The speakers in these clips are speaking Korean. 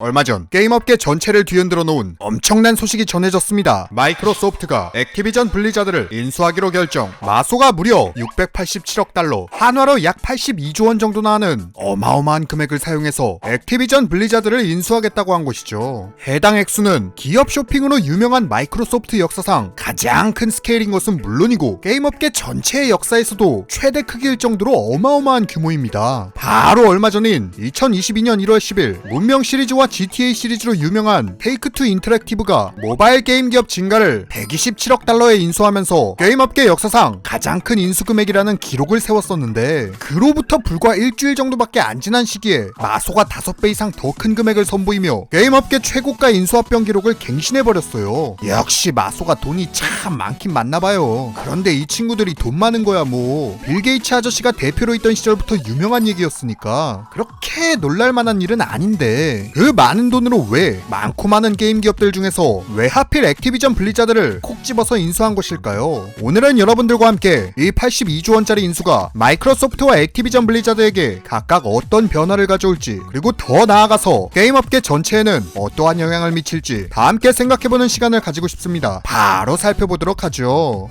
얼마 전 게임업계 전체를 뒤흔들어 놓은 엄청난 소식이 전해졌습니다. 마이크로소프트가 액티비전 블리자드를 인수하기로 결정. 마소가 무려 687억 달러, 한화로 약 82조 원 정도나 하는 어마어마한 금액을 사용해서 액티비전 블리자드를 인수하겠다고 한 것이죠. 해당 액수는 기업 쇼핑으로 유명한 마이크로소프트 역사상 가장 큰 스케일인 것은 물론이고 게임업계 전체의 역사에서도 최대 크기일 정도로 어마어마한 규모입니다. 바로 얼마 전인 2022년 1월 10일 문명 시리즈와 GTA 시리즈로 유명한 테이크투 인터랙티브가 모바일 게임 기업 진가를 127억 달러에 인수하면서 게임업계 역사상 가장 큰 인수 금액이라는 기록을 세웠었는데 그로부터 불과 일주일 정도밖에 안 지난 시기에 마소가 5배 이상 더 큰 금액을 선보이며 게임업계 최고가 인수합병 기록을 갱신해버렸어요. 역시 마소가 돈이 참 많긴 많나봐요. 그런데 이 친구들이 돈 많은 거야 뭐. 빌 게이츠 아저씨가 대표로 있던 시절부터 유명한 얘기였으니까 그렇게 놀랄만한 일은 아닌데 그 많은 돈으로 왜 많고 많은 게임 기업들 중에서 왜 하필 액티비전 블리자드를 콕 집어서 인수한 것일까요? 오늘은 여러분들과 함께 이 82조 원짜리 인수가 마이크로소프트와 액티비전 블리자드에게 각각 어떤 변화를 가져올지 그리고 더 나아가서 게임업계 전체에는 어떠한 영향을 미칠지 다 함께 생각해보는 시간을 가지고 싶습니다. 바로 살펴보도록 하죠.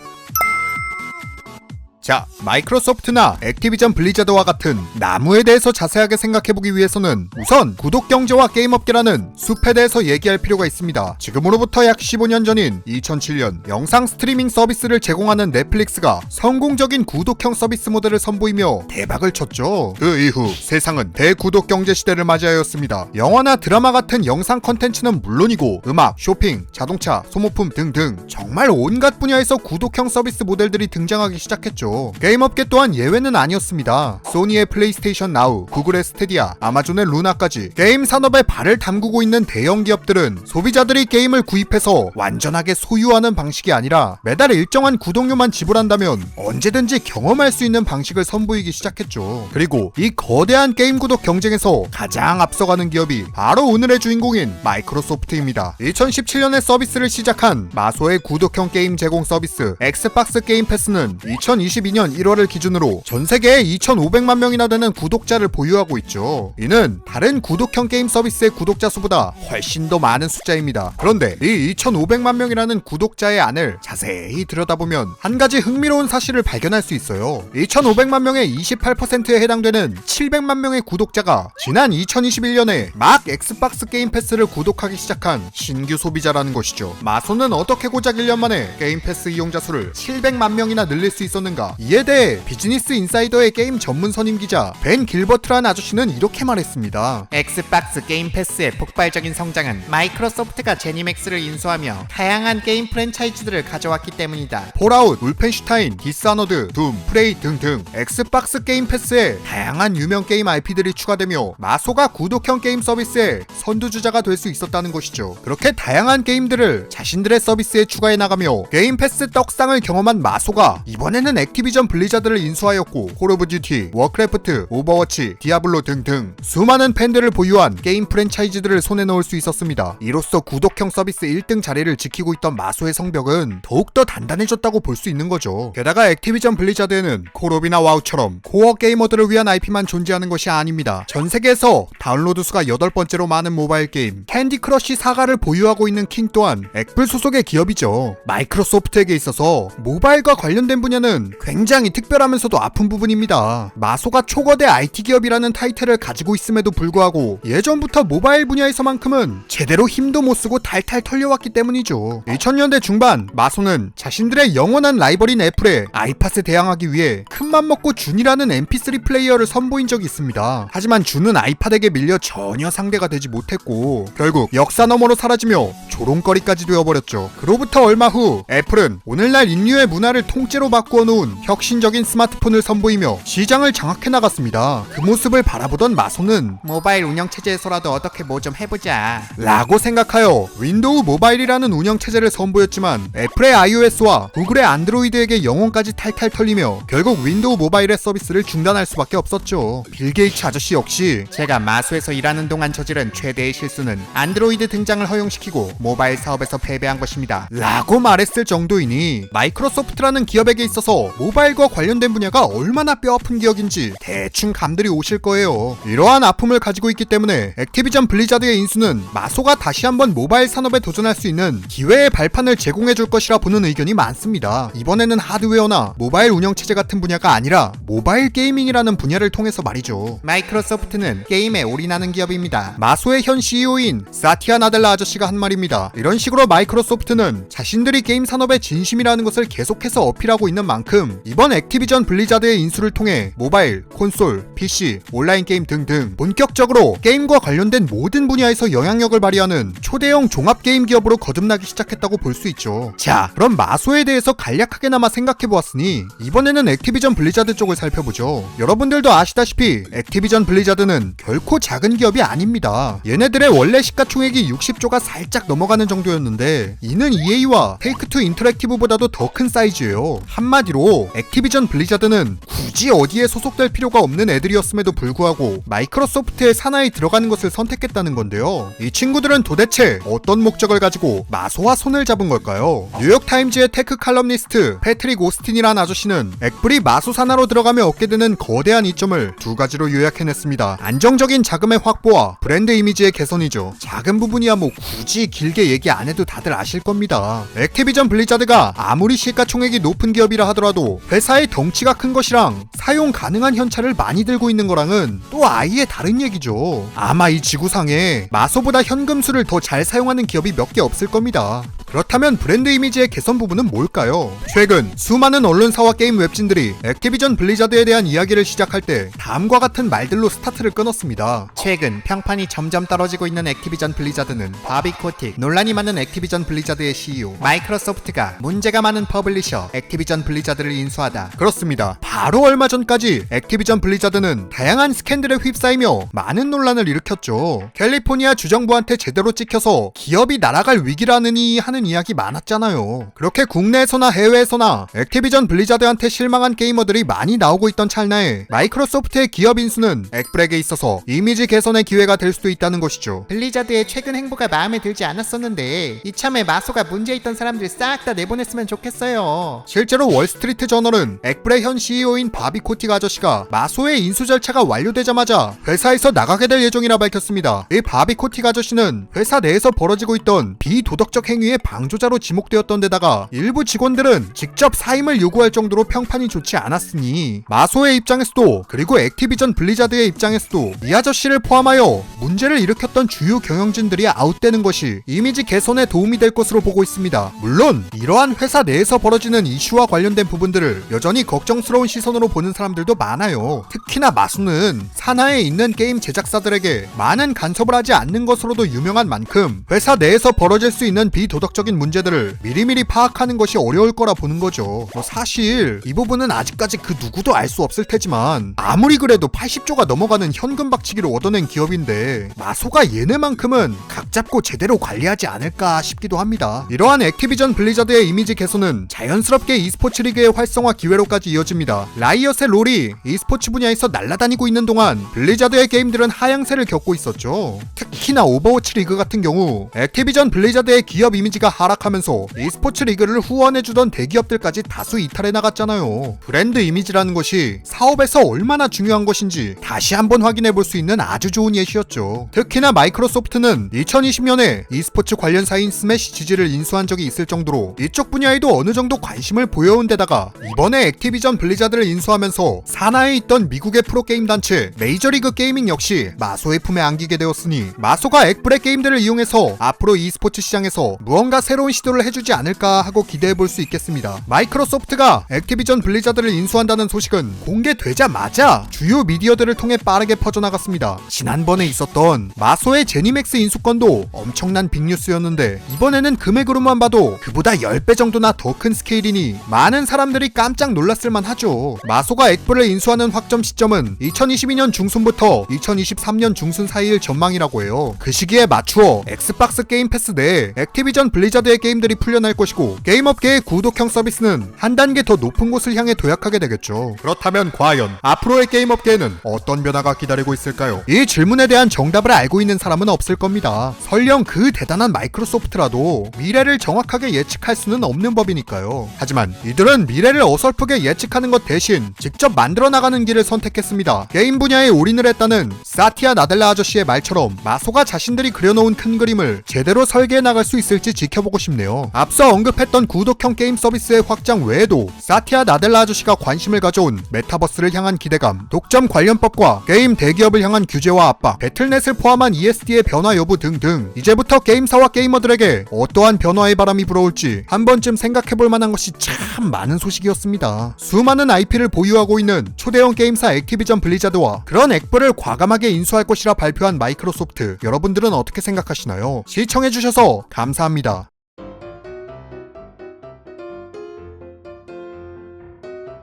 자, 마이크로소프트나 액티비전 블리자드와 같은 나무에 대해서 자세하게 생각해보기 위해서는 우선 구독 경제와 게임업계라는 숲에 대해서 얘기할 필요가 있습니다. 지금으로부터 약 15년 전인 2007년 영상 스트리밍 서비스를 제공하는 넷플릭스가 성공적인 구독형 서비스 모델을 선보이며 대박을 쳤죠. 그 이후 세상은 대구독 경제 시대를 맞이하였습니다. 영화나 드라마 같은 영상 컨텐츠는 물론이고 음악, 쇼핑, 자동차, 소모품 등등 정말 온갖 분야에서 구독형 서비스 모델들이 등장하기 시작했죠. 게임업계 또한 예외는 아니었습니다. 소니의 플레이스테이션 나우, 구글의 스테디아, 아마존의 루나까지 게임 산업에 발을 담그고 있는 대형 기업들은 소비자들이 게임을 구입해서 완전하게 소유하는 방식이 아니라 매달 일정한 구독료만 지불한다면 언제든지 경험할 수 있는 방식을 선보이기 시작했죠. 그리고 이 거대한 게임 구독 경쟁에서 가장 앞서가는 기업이 바로 오늘의 주인공인 마이크로소프트입니다. 2017년에 서비스를 시작한 마소의 구독형 게임 제공 서비스 엑스박스 게임 패스는 2022년 1월을 기준으로 전 세계에 2,500만 명이나 되는 구독자를 보유하고 있죠. 이는 다른 구독형 게임 서비스의 구독자 수보다 훨씬 더 많은 숫자입니다. 그런데 이 2,500만 명이라는 구독자의 안을 자세히 들여다보면 한 가지 흥미로운 사실을 발견할 수 있어요. 2,500만 명의 28%에 해당되는 700만 명의 구독자가 지난 2021년에 막 엑스박스 게임 패스를 구독하기 시작한 신규 소비자라는 것이죠. 마소는 어떻게 고작 1년 만에 게임 패스 이용자 수를 700만 명이나 늘릴 수 있었는가? 이에 대해 비즈니스 인사이더의 게임 전문 선임 기자 벤 길버트라는 아저씨는 이렇게 말했습니다. 엑스박스 게임 패스의 폭발적인 성장은 마이크로소프트가 제니맥스를 인수하며 다양한 게임 프랜차이즈들을 가져왔기 때문이다. 폴아웃, 울펜슈타인, 디스아너드, 둠, 프레이 등등 엑스박스 게임 패스에 다양한 유명 게임 IP들이 추가되며 마소가 구독형 게임 서비스의 선두주자가 될 수 있었다는 것이죠. 그렇게 다양한 게임들을 자신들의 서비스에 추가해 나가며 게임 패스 떡상을 경험한 마소가 이번에는 액 티비전 블리자드를 인수하였고 콜 오브 듀티, 워크래프트, 오버워치, 디아블로 등등 수많은 팬들을 보유한 게임 프랜차이즈들을 손에 넣을 수 있었습니다. 이로써 구독형 서비스 1등 자리를 지키고 있던 마소의 성벽은 더욱더 단단해졌다고 볼 수 있는 거죠. 게다가 액티비전 블리자드에는 콜옵이나 와우처럼 코어 게이머들을 위한 IP만 존재하는 것이 아닙니다. 전 세계에서 다운로드 수가 8번째로 많은 모바일 게임 캔디 크러쉬 사가를 보유하고 있는 킹 또한 액플 소속의 기업이죠. 마이크로소프트에게 있어서 모바일과 관련된 분야는 굉장히 특별하면서도 아픈 부분입니다. 마소가 초거대 IT 기업이라는 타이틀을 가지고 있음에도 불구하고 예전부터 모바일 분야에서만큼은 제대로 힘도 못 쓰고 탈탈 털려왔기 때문이죠. 2000년대 중반 마소는 자신들의 영원한 라이벌인 애플의 아이팟에 대항하기 위해 큰맘 먹고 준이라는 MP3 플레이어를 선보인 적이 있습니다. 하지만 준은 아이팟에게 밀려 전혀 상대가 되지 못했고 결국 역사 너머로 사라지며 조롱거리까지 되어버렸죠. 그로부터 얼마 후 애플은 오늘날 인류의 문화를 통째로 바꾸어 놓은 혁신적인 스마트폰을 선보이며 시장을 장악해 나갔습니다. 그 모습을 바라보던 마소는 모바일 운영체제에서라도 어떻게 뭐 좀 해보자. 라고 생각하여 윈도우 모바일이라는 운영체제를 선보였지만 애플의 iOS와 구글의 안드로이드에게 영혼까지 탈탈 털리며 결국 윈도우 모바일의 서비스를 중단할 수밖에 없었죠. 빌 게이츠 아저씨 역시 제가 마수에서 일하는 동안 저지른 최대의 실수는 안드로이드 등장을 허용시키고 모바일 사업에서 패배한 것입니다. 라고 말했을 정도이니 마이크로소프트라는 기업에게 있어서 모바일과 관련된 분야가 얼마나 뼈아픈 기억인지 대충 감들이 오실 거예요. 이러한 아픔을 가지고 있기 때문에 액티비전 블리자드의 인수는 마소가 다시 한번 모바일 산업에 도전할 수 있는 기회의 발판을 제공해 줄 것이라 보는 의견이 많습니다. 이번에는 하드웨어나 모바일 운영체제 같은 분야가 아니라 모바일 게이밍이라는 분야를 통해서 말이죠. 마이크로소프트는 게임에 올인하는 기업입니다. 마소의 현 CEO인 사티아 나델라 아저씨가 한 말입니다. 이런 식으로 마이크로소프트는 자신들이 게임 산업의 진심이라는 것을 계속해서 어필하고 있는 만큼 이번 액티비전 블리자드의 인수를 통해 모바일, 콘솔, PC, 온라인 게임 등등 본격적으로 게임과 관련된 모든 분야에서 영향력을 발휘하는 초대형 종합 게임 기업으로 거듭나기 시작했다고 볼 수 있죠. 자, 그럼 마소에 대해서 간략하게나마 생각해 보았으니 이번에는 액티비전 블리자드 쪽을 살펴보죠. 여러분들도 아시다시피 액티비전 블리자드는 결코 작은 기업이 아닙니다. 얘네들의 원래 시가총액이 60조가 살짝 넘어가는 정도였는데 이는 EA와 테이크 투 인터랙티브보다도 더 큰 사이즈예요. 한마디로 액티비전 블리자드는 굳이 어디에 소속될 필요가 없는 애들이었음에도 불구하고 마이크로소프트의 산하에 들어가는 것을 선택했다는 건데요. 이 친구들은 도대체 어떤 목적을 가지고 마소와 손을 잡은 걸까요? 뉴욕타임즈의 테크 칼럼니스트 패트릭 오스틴이란 아저씨는 액블이 마소 산하로 들어가며 얻게 되는 거대한 이점을 두 가지로 요약해냈습니다. 안정적인 자금의 확보와 브랜드 이미지의 개선이죠. 작은 부분이야 뭐 굳이 길게 얘기 안 해도 다들 아실 겁니다. 액티비전 블리자드가 아무리 시가총액이 높은 기업이라 하더라도 회사의 덩치가 큰 것이랑 사용 가능한 현찰을 많이 들고 있는 거랑은 또 아예 다른 얘기죠. 아마 이 지구상에 마소보다 현금수를 더 잘 사용하는 기업이 몇 개 없을 겁니다. 그렇다면 브랜드 이미지의 개선 부분은 뭘까요? 최근 수많은 언론사와 게임 웹진들이 액티비전 블리자드에 대한 이야기를 시작할 때 다음과 같은 말들로 스타트를 끊었습니다. 최근 평판이 점점 떨어지고 있는 액티비전 블리자드는 바비 코틱, 논란이 많은 액티비전 블리자드의 CEO, 마이크로소프트가 문제가 많은 퍼블리셔 액티비전 블리자드를 인수하다. 그렇습니다. 바로 얼마 전까지 액티비전 블리자드는 다양한 스캔들에 휩싸이며 많은 논란을 일으켰죠. 캘리포니아 주정부한테 제대로 찍혀서 기업이 날아갈 위기라느니 하는 이야기 많았잖아요. 그렇게 국내에서나 해외에서나 액티비전 블리자드한테 실망한 게이머들이 많이 나오고 있던 찰나에 마이크로소프트의 기업 인수는 액브렉에 있어서 이미지 개선의 기회가 될 수도 있다는 것이죠. 블리자드의 최근 행보가 마음에 들지 않았었는데 이참에 마소가 문제 있던 사람들 싹 다 내보냈으면 좋겠어요. 실제로 월스트리트 저널은 액브레 현 CEO인 바비 코틱 아저씨가 마소의 인수 절차가 완료되자마자 회사에서 나가게 될 예정이라 밝혔습니다. 이 바비 코틱 아저씨는 회사 내에서 벌어지고 있던 비도덕적 행위의 방조자로 지목되었던 데다가 일부 직원들은 직접 사임을 요구할 정도로 평판이 좋지 않았으니 마소의 입장에서도 그리고 액티비전 블리자드의 입장에서도 이 아저씨를 포함하여 문제를 일으켰던 주요 경영진들이 아웃되는 것이 이미지 개선에 도움이 될 것으로 보고 있습니다. 물론 이러한 회사 내에서 벌어지는 이슈와 관련된 부분들을 여전히 걱정스러운 시선으로 보는 사람들도 많아요. 특히나 마수는 산하에 있는 게임 제작사들에게 많은 간섭을 하지 않는 것으로도 유명한 만큼 회사 내에서 벌어질 수 있는 비도덕적 인 문제들을 미리미리 파악하는 것이 어려울 거라 보는 거죠. 뭐 사실 이 부분은 아직까지 그 누구도 알 수 없을 테지만 아무리 그래도 80조가 넘어가는 현금 박치기를 얻어낸 기업인데 마소가 얘네만큼은 각 잡고 제대로 관리하지 않을까 싶기도 합니다. 이러한 액티비전 블리자드의 이미지 개선은 자연스럽게 e스포츠 리그의 활성화 기회로까지 이어집니다. 라이엇의 롤이 e스포츠 분야에서 날아다니고 있는 동안 블리자드의 게임들은 하향세를 겪고 있었죠. 특히나 오버워치 리그 같은 경우 액티비전 블리자드의 기업 이미지가 하락하면서 e스포츠 리그를 후원해주던 대기업들까지 다수 이탈해 나갔잖아요. 브랜드 이미지라는 것이 사업에서 얼마나 중요한 것인지 다시 한번 확인해 볼 수 있는 아주 좋은 예시였죠. 특히나 마이크로소프트는 2020년에 e스포츠 관련 사인 스매시 지지를 인수한 적이 있을 정도로 이쪽 분야에도 어느 정도 관심을 보여온 데다가 이번에 액티비전 블리자드를 인수하면서 산하에 있던 미국의 프로게임 단체 메이저리그 게이밍 역시 마소의 품에 안기게 되었으니 마소가 액브레 게임들을 이용해서 앞으로 e스포츠 시장에서 무언가 새로운 시도를 해주지 않을까 하고 기대해 볼 수 있겠습니다. 마이크로소프트가 액티비전 블리자드를 인수한다는 소식은 공개되자마자 주요 미디어들을 통해 빠르게 퍼져나갔습니다. 지난번에 있었던 마소의 제니맥스 인수건도 엄청난 빅뉴스였는데 이번에는 금액으로만 봐도 그보다 10배 정도나 더 큰 스케일이니 많은 사람들이 깜짝 놀랐을만 하죠. 마소가 액블을 인수하는 확정 시점은 2022년 중순부터 2023년 중순 사이일 전망이라고 해요. 그 시기에 맞추어 엑스박스 게임 패스 내에 액티비전 블리자드 의 게임들이 풀려날 것이고 게임업계의 구독형 서비스는 한 단계 더 높은 곳을 향해 도약하게 되겠죠. 그렇다면 과연 앞으로의 게임업계에는 어떤 변화가 기다리고 있을까요? 이 질문에 대한 정답을 알고 있는 사람은 없을 겁니다. 설령 그 대단한 마이크로소프트라도 미래를 정확하게 예측할 수는 없는 법이니까요. 하지만 이들은 미래를 어설프게 예측하는 것 대신 직접 만들어 나가는 길을 선택했습니다. 게임 분야에 올인을 했다는 사티아 나델라 아저씨의 말처럼 마소가 자신들이 그려놓은 큰 그림을 제대로 설계해 나갈 수 있을지 지켜보고 싶네요. 앞서 언급했던 구독형 게임 서비스의 확장 외에도 사티아 나델라 아저씨가 관심을 가져온 메타버스를 향한 기대감, 독점 관련법과 게임 대기업을 향한 규제와 압박, 배틀넷을 포함한 ESD의 변화 여부 등등 이제부터 게임사와 게이머들에게 어떠한 변화의 바람이 불어올지 한 번쯤 생각해볼 만한 것이 참 많은 소식이었습니다. 수많은 IP를 보유하고 있는 초대형 게임사 액티비전 블리자드와 그런 액부를 과감하게 인수할 것이라 발표한 마이크로소프트 여러분들은 어떻게 생각하시나요? 시청해주셔서 감사합니다.